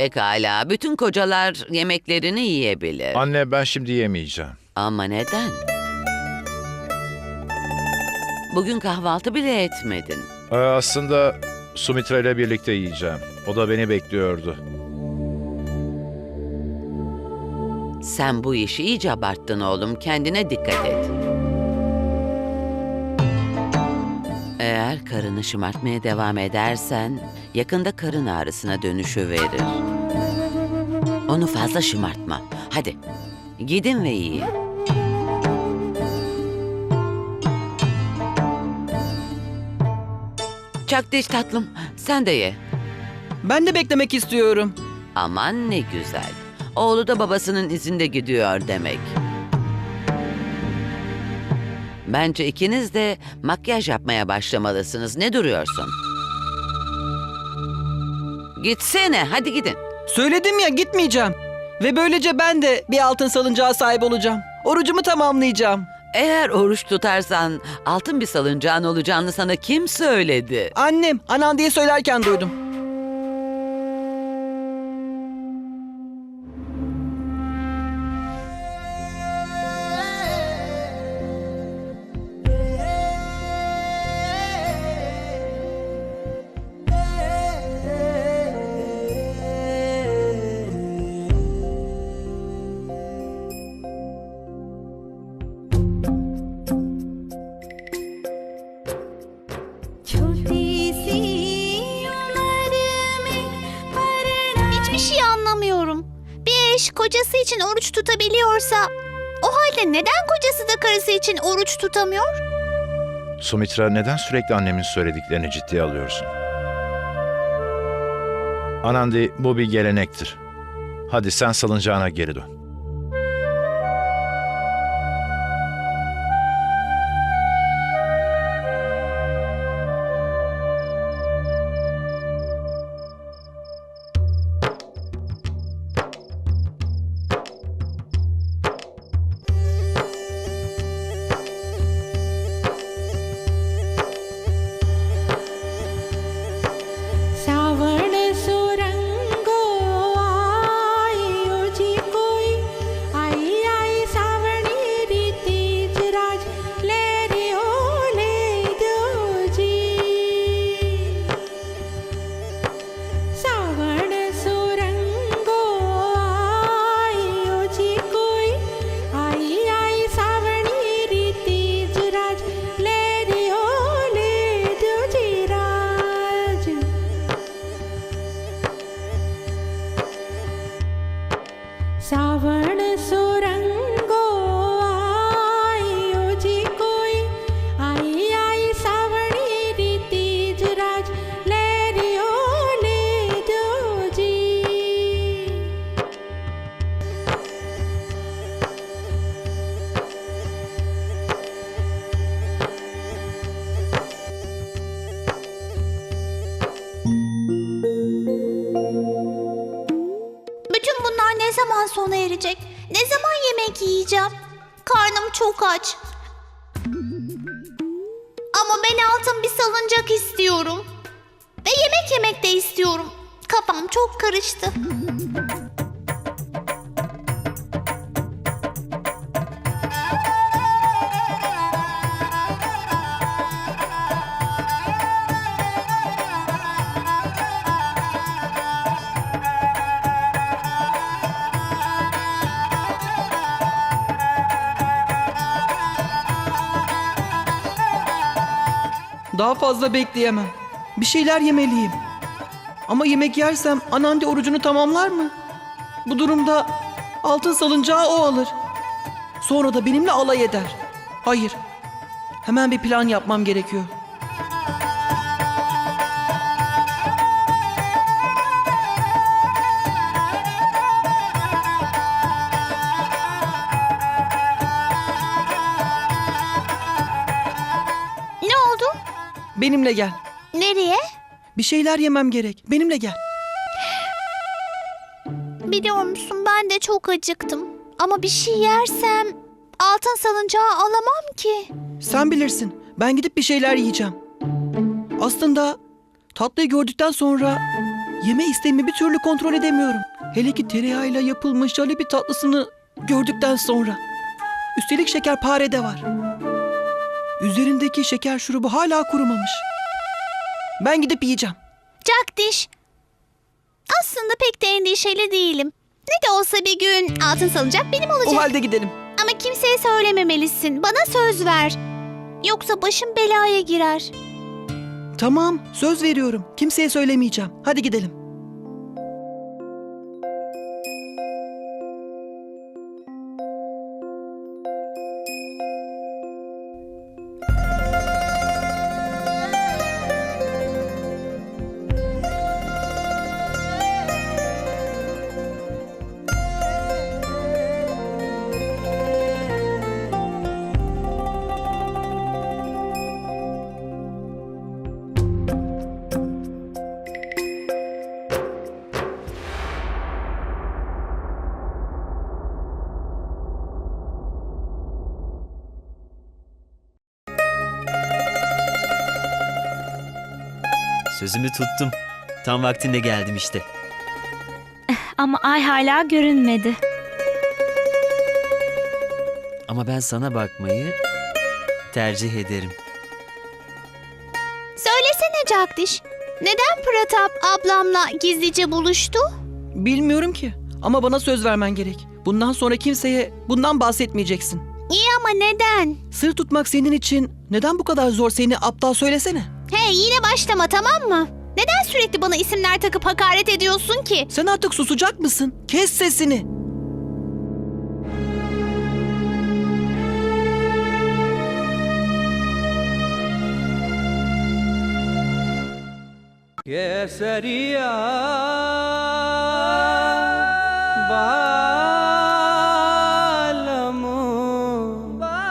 Pekala, bütün kocalar yemeklerini yiyebilir. Anne ben şimdi yemeyeceğim. Ama neden? Bugün kahvaltı bile etmedin. Ee, aslında Sumitra ile birlikte yiyeceğim. O da beni bekliyordu. Sen bu işi iyice abarttın oğlum. Kendine dikkat et. Eğer karını şımartmaya devam edersen yakında karın ağrısına dönüşü verir. Onu fazla şımartma. Hadi gidin ve yiyin. Çakdiş tatlım sen de ye. Ben de beklemek istiyorum. Aman ne güzel. Oğlu da babasının izinde gidiyor demek. Bence ikiniz de makyaj yapmaya başlamalısınız. Ne duruyorsun? Gitsene, hadi gidin. Söyledim ya gitmeyeceğim. Ve böylece ben de bir altın salıncağa sahip olacağım. Orucumu tamamlayacağım. Eğer oruç tutarsan altın bir salıncağın olacağını sana kim söyledi? Annem, anan diye söylerken duydum. Kocası için oruç tutabiliyorsa o halde neden kocası da karısı için oruç tutamıyor? Sumitra neden sürekli annemin söylediklerini ciddiye alıyorsun? Anandi bu bir gelenektir. Hadi sen salıncağına geri dön. Sona erecek? Ne zaman yemek yiyeceğim? Karnım çok aç. Ama ben altın bir salıncak istiyorum. Ve yemek yemek de istiyorum. Kafam çok karıştı. Daha fazla bekleyemem. Bir şeyler yemeliyim. Ama yemek yersem anan de orucunu tamamlar mı? Bu durumda altın salıncağı o alır. Sonra da benimle alay eder. Hayır, Hemen bir plan yapmam gerekiyor. Benimle gel. Nereye? Bir şeyler yemem gerek. Benimle gel. Biliyor musun ben de çok acıktım. Ama bir şey yersem altın salıncağı alamam ki. Sen bilirsin. Ben gidip bir şeyler yiyeceğim. Aslında tatlıyı gördükten sonra yeme isteğimi bir türlü kontrol edemiyorum. Hele ki tereyağıyla yapılmış jalebi tatlısını gördükten sonra. Üstelik şekerpare de var. Üzerindeki şeker şurubu hala kurumamış. Ben gidip yiyeceğim. Jagdish. Aslında pek de endişeli değilim. Ne de olsa bir gün altın salıncak benim olacak. O halde gidelim. Ama kimseye söylememelisin. Bana söz ver. Yoksa başım belaya girer. Tamam, söz veriyorum. Kimseye söylemeyeceğim. Hadi gidelim. Sözümü tuttum. Tam vaktinde geldim işte. Ama ay hala görünmedi. Ama ben sana bakmayı tercih ederim. Söylesene Jagdish. Neden Pratap ablamla gizlice buluştu? Bilmiyorum ki. Ama bana söz vermen gerek. Bundan sonra kimseye bundan bahsetmeyeceksin. İyi ama neden? Sır tutmak senin için neden bu kadar zor seni aptal söylesene. Hey yine başlama tamam mı? Neden sürekli bana isimler takıp hakaret ediyorsun ki? Sen artık susacak mısın? Kes sesini. Keseriya Bahar